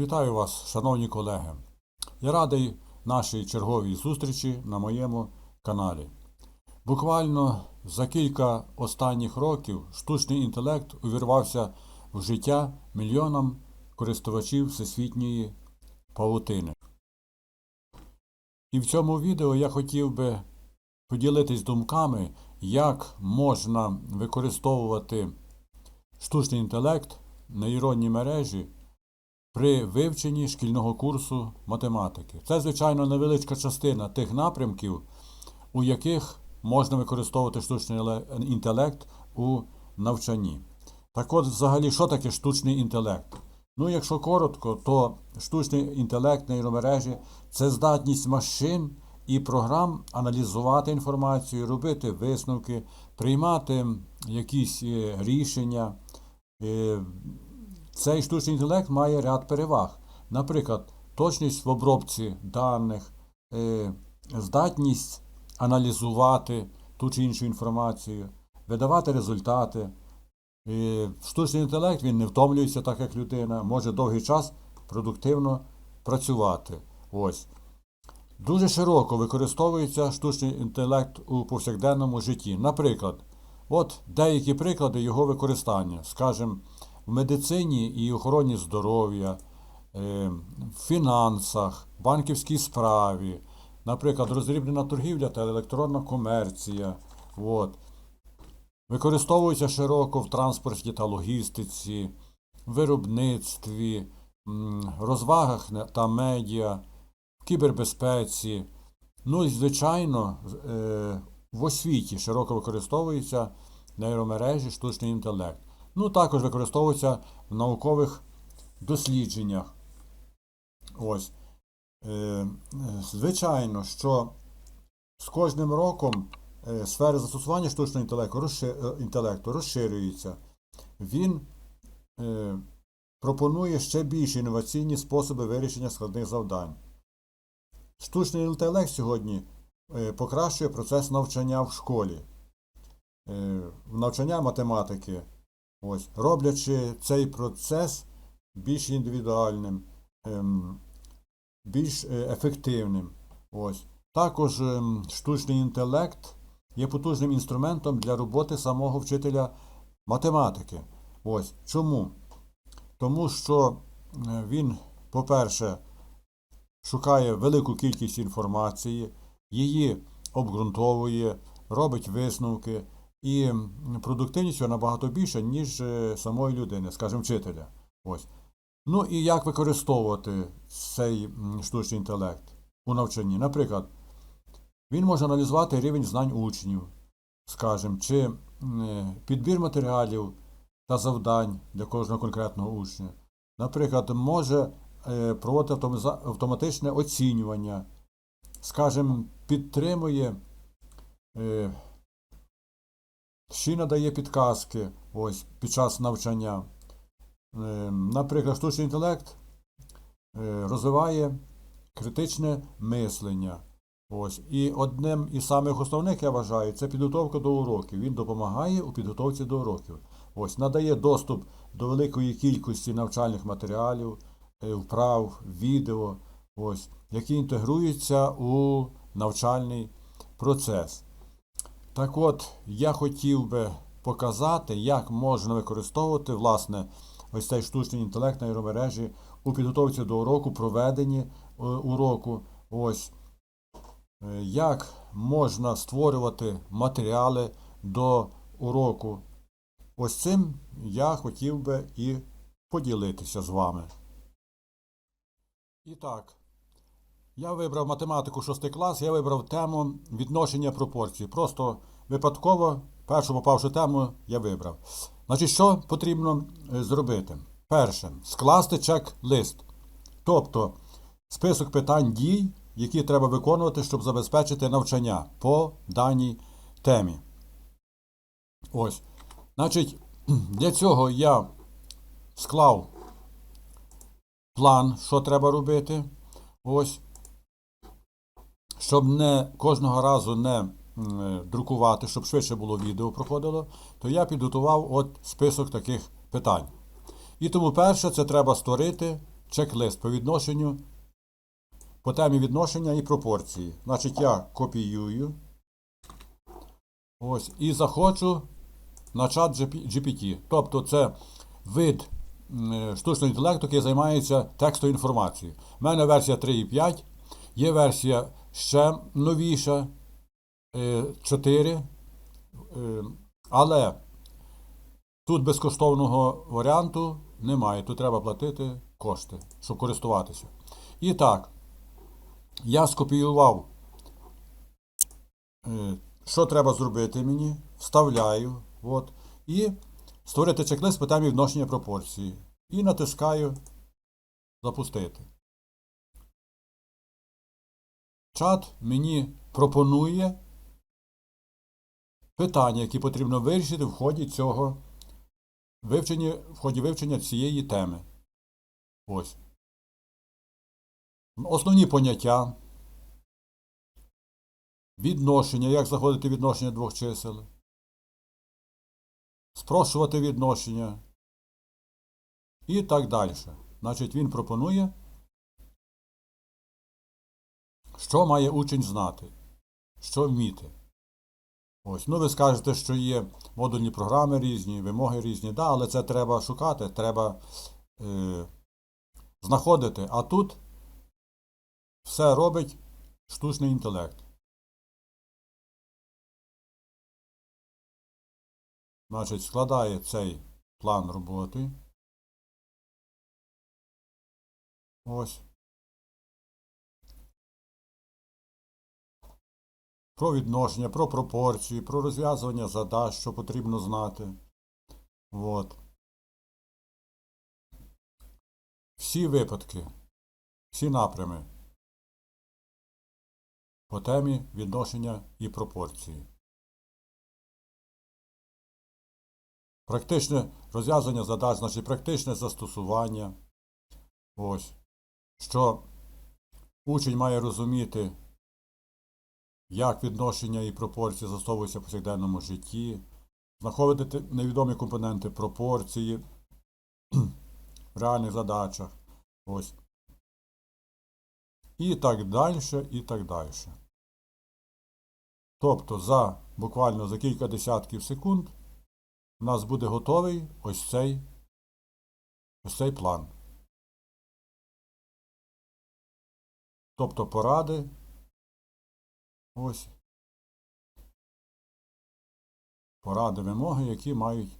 Вітаю вас, шановні колеги. Я радий нашій черговій зустрічі на моєму каналі. Буквально за кілька останніх років штучний інтелект увірвався в життя мільйонам користувачів всесвітньої павутини. І в цьому відео я хотів би поділитись думками, як можна використовувати штучний інтелект, нейронні мережі при вивченні шкільного курсу математики. Це, звичайно, невеличка частина тих напрямків, у яких можна використовувати штучний інтелект у навчанні. Так от, взагалі, що таке штучний інтелект? Ну, якщо коротко, то штучний інтелект нейромережі це здатність машин і програм аналізувати інформацію, робити висновки, приймати якісь е, рішення. Цей штучний інтелект має ряд переваг. Наприклад, точність в обробці даних, е, здатність аналізувати ту чи іншу інформацію, видавати результати. Штучний інтелект він не втомлюється так, як людина, може довгий час продуктивно працювати. Ось. Дуже широко використовується штучний інтелект у повсякденному житті. Наприклад, от деякі приклади його використання, скажімо, в медицині і охороні здоров'я, е, в фінансах, банківській справі, наприклад, роздрібнена торгівля та електронна комерція. От. Використовується широко в транспорті та логістиці, виробництві, розвагах та медіа, в кібербезпеці. Ну і, звичайно, е, в освіті широко використовується нейромережі, штучний інтелект. Ну, також використовується в наукових дослідженнях. Ось. Е, е, Звичайно, що з кожним роком е, сфери застосування штучного інтелекту, розши- інтелекту розширюється. Він пропонує ще більш інноваційні способи вирішення складних завдань. Штучний інтелект сьогодні покращує процес навчання в школі, навчання математики, ось, роблячи цей процес більш індивідуальним, ем, більш е, ефективним. Ось. Також ем, штучний інтелект є потужним інструментом для роботи самого вчителя математики. Ось. Чому? Тому що е, він, по-перше, шукає велику кількість інформації, її обґрунтовує, робить висновки, і продуктивність набагато більша, ніж е, самої людини, скажімо, вчителя. Ось. Ну і як використовувати цей штучний інтелект у навчанні? Наприклад, він може аналізувати рівень знань учнів, скажімо, чи е, підбір матеріалів та завдань для кожного конкретного учня. Наприклад, може е, проводити автоматичне оцінювання, скажімо, підтримує, ще надає підказки ось, під час навчання. Е, Наприклад, штучний інтелект е, розвиває критичне мислення. Ось. І одним із самих основних, я вважаю, це підготовка до уроків. Він допомагає у підготовці до уроків. Ось, надає доступ до великої кількості навчальних матеріалів, е, вправ, відео, ось, які інтегруються у навчальний процес. Так от, я хотів би показати, як можна використовувати, власне, ось цей штучний інтелект нейромережі у підготовці до уроку, проведенні е, уроку. Ось, Е, як можна створювати матеріали до уроку. Ось цим я хотів би і поділитися з вами. І так, я вибрав математику 6 клас, я вибрав тему відношення пропорцій. Просто випадково першу попавши тему я вибрав. Значить, що потрібно е, зробити? Перше, скласти чек-лист. Тобто список питань дій, які треба виконувати, щоб забезпечити навчання по даній темі. Ось. Значить, для цього я склав план, що треба робити. Ось. Щоб не кожного разу не друкувати, щоб швидше було відео проходило, то я підготував от список таких питань. І тому перше, це треба створити чек-лист по відношенню, по темі відношення і пропорції. Значить, я копіюю. Ось, і заходжу на чат GPT. Тобто це вид штучного інтелекту, який займається текстовою інформацією. У мене версія 3.5, є версія ще новіша е, 4. е, Але тут безкоштовного варіанту немає. Тут треба платити кошти, щоб користуватися. І так, я скопіював, е, що треба зробити мені, вставляю, от, і створити чек-лист по темі відношення пропорції. І натискаю запустити. Чат мені пропонує питання, які потрібно вирішити в ході цього вивчення, в ході вивчення цієї теми. Ось. Основні поняття. Відношення, як знаходити відношення двох чисел. Спрощувати відношення. І так далі. Значить, він пропонує, що має учень знати, що вміти. Ось, ну ви скажете, що є модульні програми різні, вимоги різні, да, але це треба шукати, треба е, знаходити. А тут все робить штучний інтелект. Значить, складає цей план роботи. Ось. Про відношення, про пропорції, про розв'язування задач, що потрібно знати. От. Всі випадки, всі напрями по темі відношення і пропорції. Практичне розв'язання задач, значить практичне застосування. Ось. Що учень має розуміти, як відношення і пропорції застосовуються в повсякденному житті, знаходити невідомі компоненти пропорції в реальних задачах. Ось. І так далі, і так далі. Тобто за буквально за кілька десятків секунд у нас буде готовий ось цей, ось цей план. Тобто поради. Ось. Поради вимоги, які мають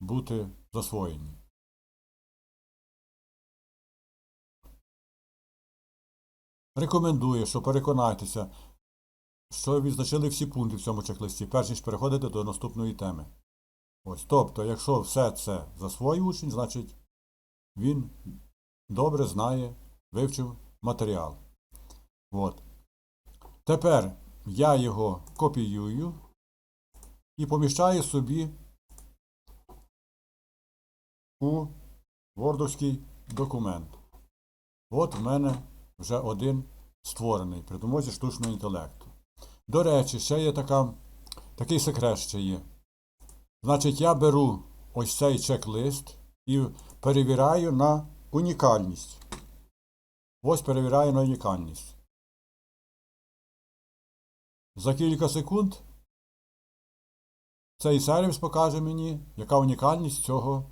бути засвоєні. Рекомендую, що переконайтеся, що відзначили всі пункти в цьому чек-листі, перш ніж переходити до наступної теми. Ось, тобто, якщо все це засвоїв учень, значить він добре знає, вивчив матеріал. От. Тепер я його копіюю і поміщаю собі у вордовський документ. От в мене вже один створений при допомозі штучного інтелекту. До речі, ще є така, такий секрет ще є. Значить, я беру ось цей чек-лист і перевіряю на унікальність. Ось перевіряю на унікальність. За кілька секунд цей сервіс покаже мені, яка унікальність цього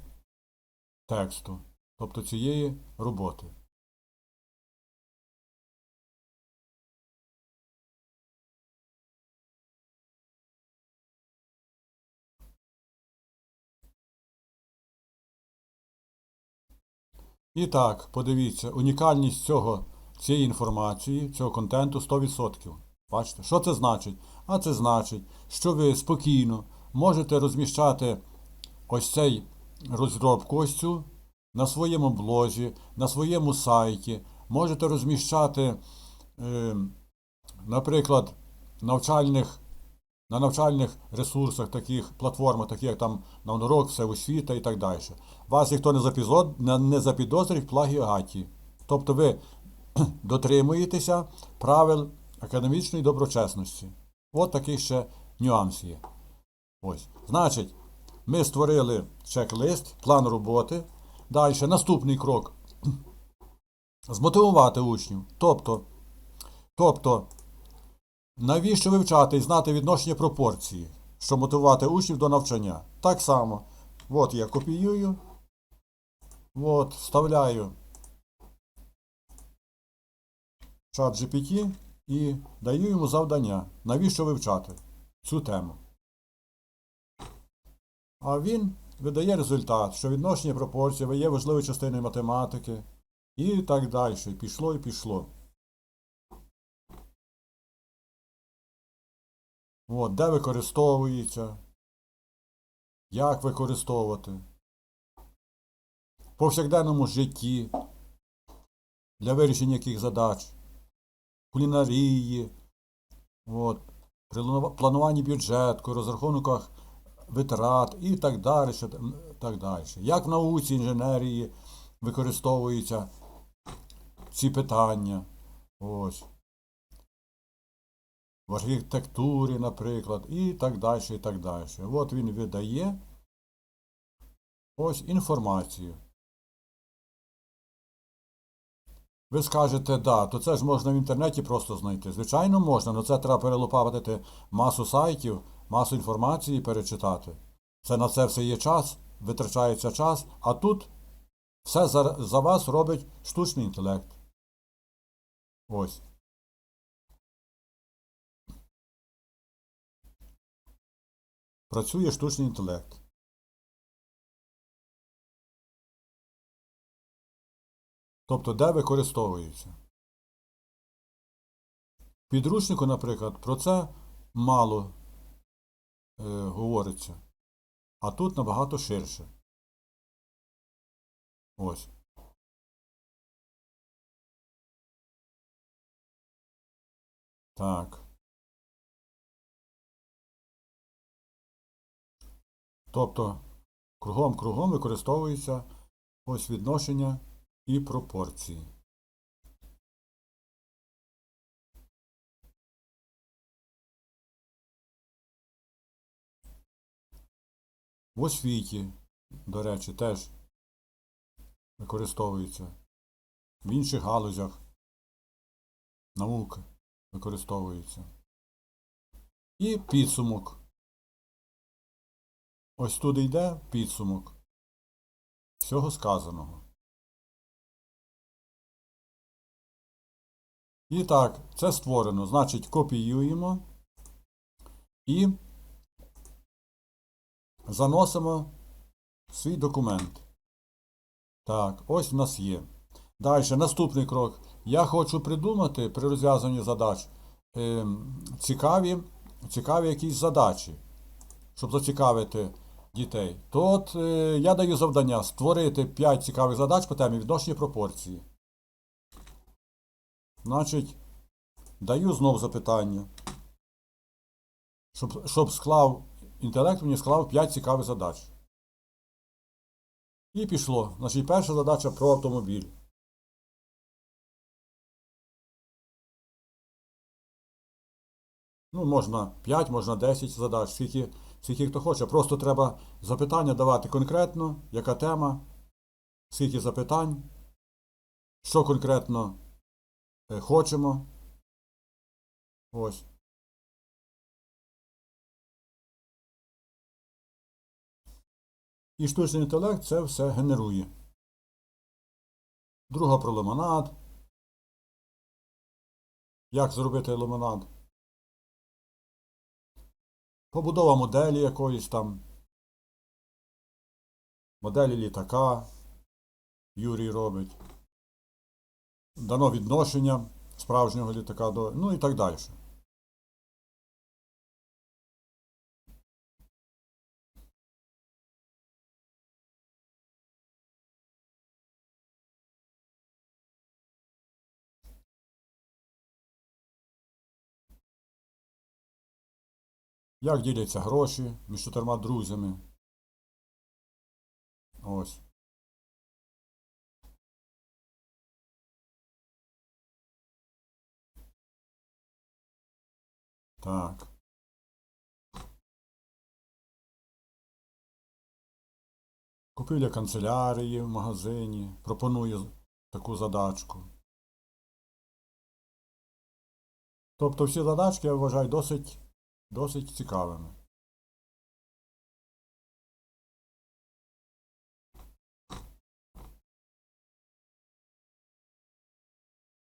тексту, тобто цієї роботи. І так, подивіться, унікальність цього, цієї інформації, цього контенту 100%. Бачите, що це значить? А це значить, що ви спокійно можете розміщати ось цей розробку ось цю на своєму блозі, на своєму сайті. Можете розміщати, е, наприклад, навчальних, на навчальних ресурсах, таких платформах, таких як там Навнорок, Всеосвіта і так далі. Вас ніхто не запізод- не запідозрить в плагіаті. Тобто ви дотримуєтеся правил академічної доброчесності. От такий ще нюанс є. Ось. Значить, ми створили чек-лист, план роботи. Далі, наступний крок. змотивувати учнів. Тобто, тобто, навіщо вивчати і знати відношення пропорції, щоб мотивувати учнів до навчання? Так само. От я копіюю, от, вставляю чат GPT і даю йому завдання, навіщо вивчати цю тему. А він видає результат, що відношення пропорцій є важливою частиною математики і так далі. Пішло і пішло. От, де використовується, як використовувати. В повсякденному житті для вирішення яких задач, кулінарії, от, при плануванні бюджету, розрахунках витрат і так далі. Так далі. Як в науці, інженерії використовуються ці питання. Ось. В архітектурі, наприклад, і так далі, і так далі. От він видає ось інформацію. Ви скажете, да, то це ж можна в інтернеті просто знайти. Звичайно, можна, але це треба перелопатити масу сайтів, масу інформації перечитати. Це на це все є час, витрачається час, а тут все за, за вас робить штучний інтелект. Ось. Працює штучний інтелект. Тобто, де використовується. В підручнику, наприклад, про це мало е, говориться. А тут набагато ширше. Ось. Так. Тобто кругом-кругом використовується ось відношення і пропорції. В освіті, до речі, теж використовується. В інших галузях науки використовується. І підсумок. Ось туди йде підсумок всього сказаного. І так, це створено. Значить, копіюємо і заносимо свій документ. Так, ось в нас є. Далі, наступний крок. Я хочу придумати при розв'язанні задач е, цікаві, цікаві якісь задачі, щоб зацікавити дітей. То от е, я даю завдання створити 5 цікавих задач по темі відношення пропорції. Значить, даю знов запитання. Щоб, щоб склав інтелект мені склав 5 цікавих задач. І пішло. Значить, перша задача про автомобіль. Ну, можна 5, можна 10 задач, скільки, скільки хто хоче. Просто треба запитання давати конкретно, яка тема, скільки запитань, що конкретно хочемо. Ось. І штучний інтелект це все генерує. Друга про лимонад. Як зробити лимонад? Побудова моделі якоїсь там. Моделі літака. Юрій робить. Дано відношення справжнього літака до. Ну і так далі. Як діляться гроші між чотирма друзями? Ось. Так. Купівля канцелярії в магазині. Пропоную таку задачку. Тобто всі задачки я вважаю досить, досить цікавими.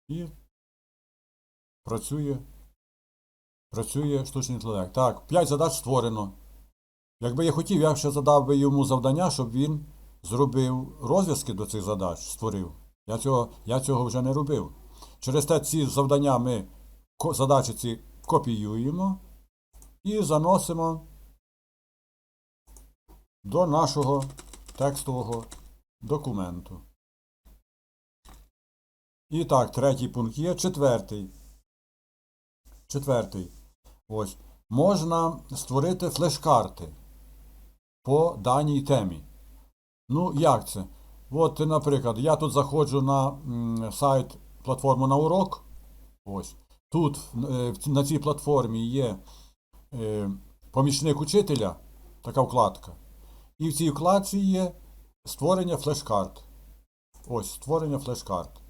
І працює, працює штучний інтелект. Так, 5 задач створено. Якби я хотів, я ще задав би йому завдання, щоб він зробив розв'язки до цих задач, створив. Я цього, я цього вже не робив. Через те ці завдання ми задачі ці копіюємо і заносимо до нашого текстового документу. І так, третій пункт є. Четвертий. Четвертий. Ось. Можна створити флеш-карти по даній темі. Ну, як це? От, наприклад, я тут заходжу на сайт платформу на урок. Ось. Тут е, на цій платформі є е, помічник учителя, така вкладка. І в цій вкладці є створення флеш-карт. Ось, створення флеш-карт.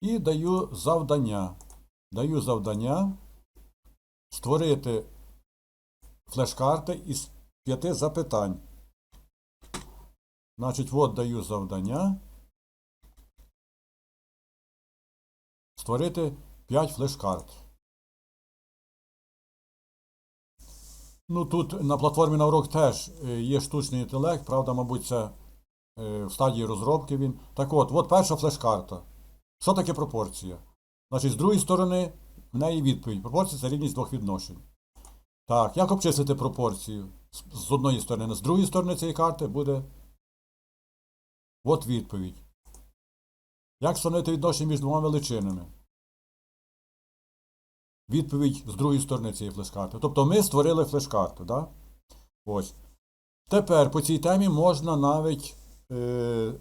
І даю завдання. Даю завдання створити флеш-карти із п'яти запитань. Значить, от даю завдання. Створити 5 флеш-карт. Ну, тут на платформі на урок теж е, є штучний інтелект, правда, мабуть, це е, в стадії розробки він. Так от, от перша флеш-карта. Що таке пропорція? Значить, з другої сторони, в неї відповідь. Пропорція це рівність двох відношень. Так, як обчислити пропорцію? З одної сторони, з другої сторони цієї карти буде. От відповідь. Як встановити відношення між двома величинами? Відповідь з другої сторони цієї флеш-карти. Тобто ми створили флеш-карту, да? Ось. Тепер по цій темі можна навіть е,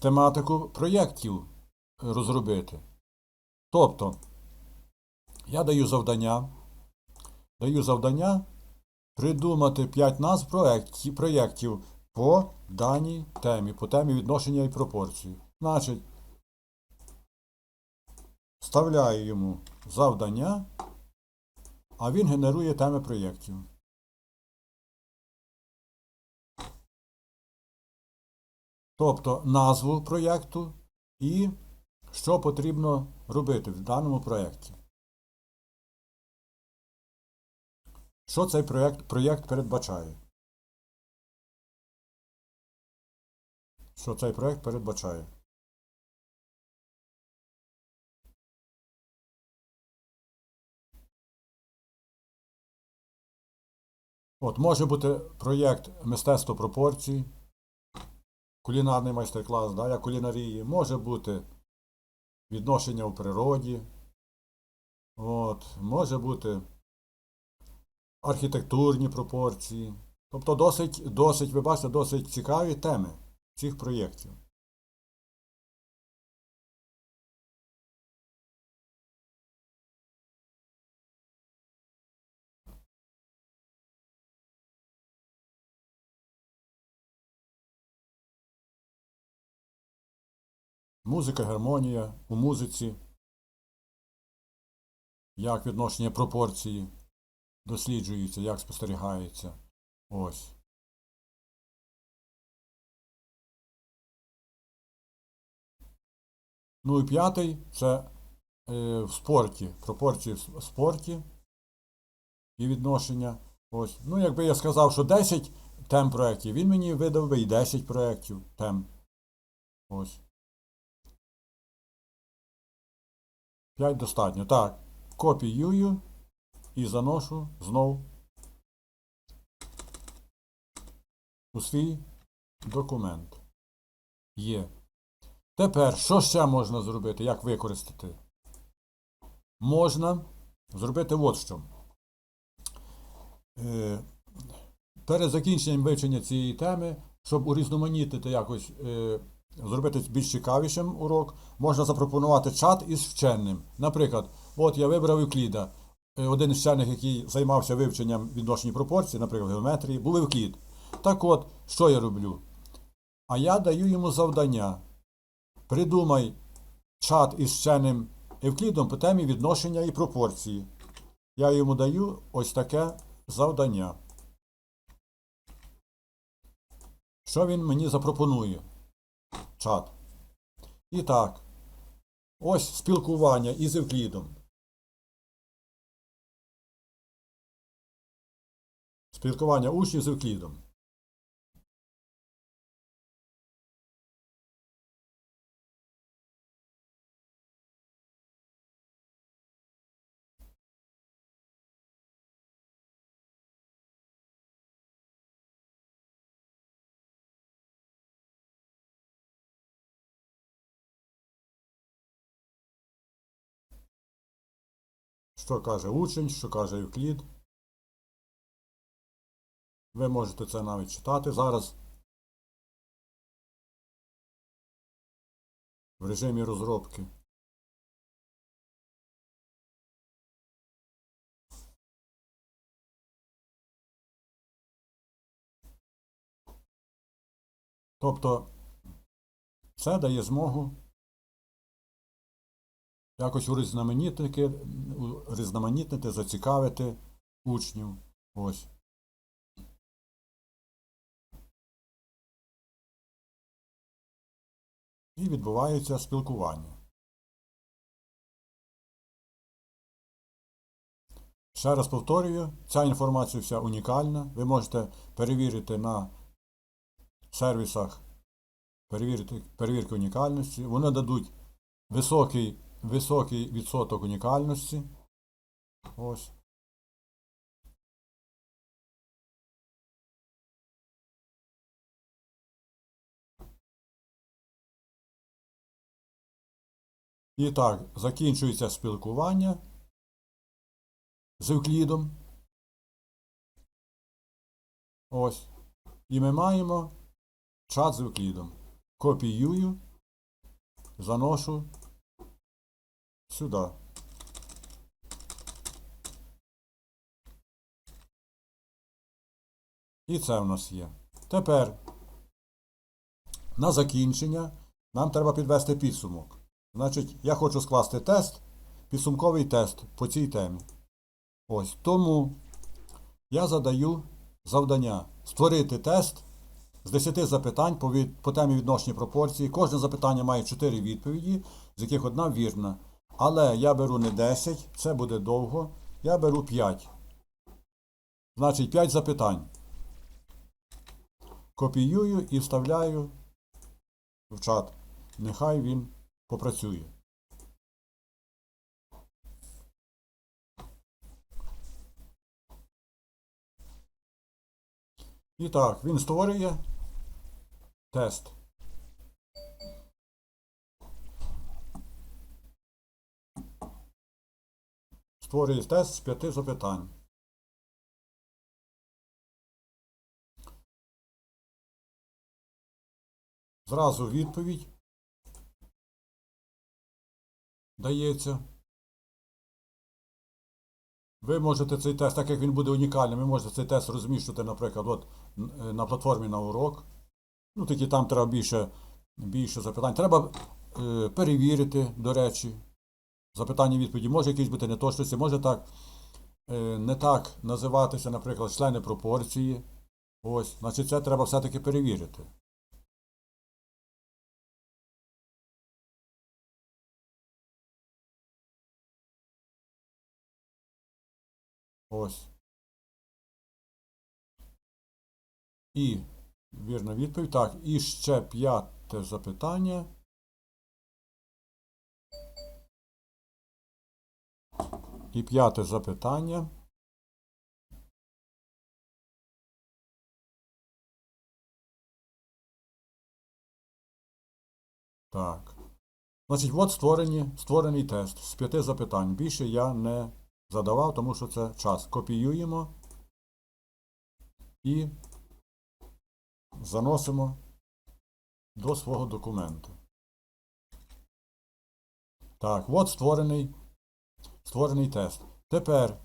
тематику проєктів розробити. Тобто, я даю завдання, даю завдання придумати 5 назв проєктів, по даній темі, по темі відношення і пропорції. Значить, вставляю йому завдання, а він генерує теми проєктів. Тобто назву проєкту і що потрібно робити в даному проєкті. Що цей проєкт, проєкт передбачає? Що цей проєкт передбачає? От, може бути проєкт мистецтво пропорцій, кулінарний майстер-клас, да, як кулінарії, може бути відношення у природі, от, може бути архітектурні пропорції. Тобто досить, досить, ви бачите, досить цікаві теми цих проєктів. Музика, гармонія у музиці, як відношення пропорції досліджуються, як спостерігається. Ось. Ну і п'ятий це е, в спорті, пропорції в спорті і відношення. Ось. Ну, якби я сказав, що 10 тем проєктів, він мені видав би і 10 проєктів тем. Ось. 5 достатньо. Так, копіюю і заношу знов у свій документ. Є. Тепер, що ще можна зробити? Як використати? Можна зробити от що. Е, перед закінченням вивчення цієї теми, щоб урізноманітити якось, е, зробити більш цікавішим урок, можна запропонувати чат із вченим. Наприклад, от я вибрав Евкліда. Е, Один із вчених, який займався вивченням відношень пропорцій, наприклад, геометрії, був Евклід. Так от, що я роблю? А я даю йому завдання. Придумай чат із вченим Евклідом по темі відношення і пропорції. Я йому даю ось таке завдання. Що він мені запропонує? Чат. І так. Ось спілкування із Евклідом. Спілкування учнів з Евклідом. Що каже учень, що каже Евклід. Ви можете це навіть читати зараз. В режимі розробки. Тобто це дає змогу якось урізноманітнити, зацікавити учнів. Ось. І відбувається спілкування. Ще раз повторюю, ця інформація вся унікальна. Ви можете перевірити на сервісах перевірити, перевірки унікальності. Вони дадуть високий, високий відсоток унікальності. Ось. І так, закінчується спілкування з Евклідом. Ось. І ми маємо чат з Евклідом. Копіюю, заношу сюди. І це в нас є. Тепер на закінчення нам треба підвести підсумок. Значить, я хочу скласти тест, підсумковий тест по цій темі. Ось тому я задаю завдання створити тест з 10 запитань по, від, по темі відношення пропорції. Кожне запитання має 4 відповіді, з яких одна вірна. Але я беру не 10, це буде довго. Я беру 5. Значить, 5 запитань. Копіюю і вставляю в чат. Нехай він попрацює. І так, він створює тест. Створює тест з п'яти запитань. Зразу відповідь дається. Ви можете цей тест, так як він буде унікальним, ви можете цей тест розміщувати, наприклад, от, на платформі на урок. Ну, тільки там треба більше, більше запитань. Треба е, перевірити, до речі, запитання відповіді. Може якісь бути неточності, може так е, не так називатися, наприклад, члени пропорції. Ось, значить, це треба все-таки перевірити. Ось. І вірна відповідь. Так, і ще п'яте запитання. І п'яте запитання. Так. Значить, от створені, створений тест з п'яти запитань. Більше я не задавав, тому що це час. Копіюємо і заносимо до свого документу. Так, от створений, створений тест. Тепер,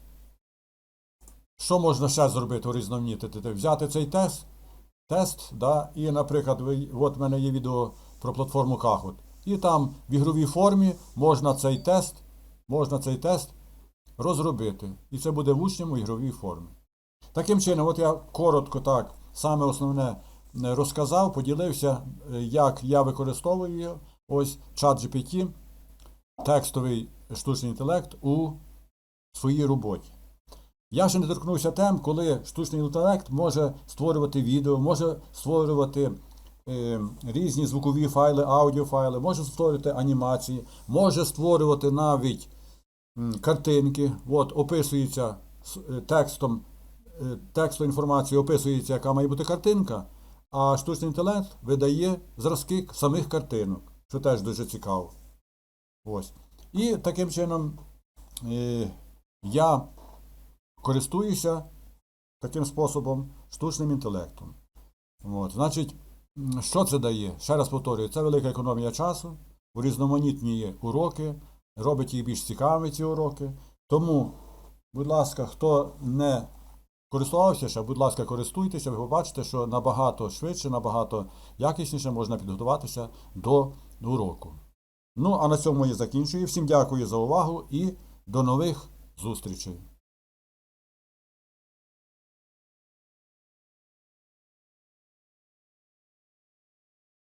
що можна ще зробити, урізноманітити? Взяти цей тест, тест, да, і, наприклад, ви, от в мене є відео про платформу Kahoot. І там в ігровій формі можна цей тест, можна цей тест розробити. І це буде в учням у ігровій формі. Таким чином, от я коротко так, саме основне е, розказав, поділився, е, як я використовую ось чат GPT, текстовий штучний інтелект у своїй роботі. Я ще не торкнувся тем, коли штучний інтелект може створювати відео, може створювати е, різні звукові файли, аудіофайли, може створювати анімації, може створювати навіть картинки. От описується е, текстом, е, текстом інформації описується, яка має бути картинка, а штучний інтелект видає зразки самих картинок, що теж дуже цікаво. Ось. І таким чином е, я користуюся таким способом штучним інтелектом. От, значить, що це дає? Ще раз повторюю, це велика економія часу, урізноманітніє уроки, робить їх більш цікавими ці уроки. Тому, будь ласка, хто не користувався ще, будь ласка, користуйтеся, ви побачите, що набагато швидше, набагато якісніше можна підготуватися до уроку. Ну, а на цьому я закінчую. Всім дякую за увагу і до нових зустрічей.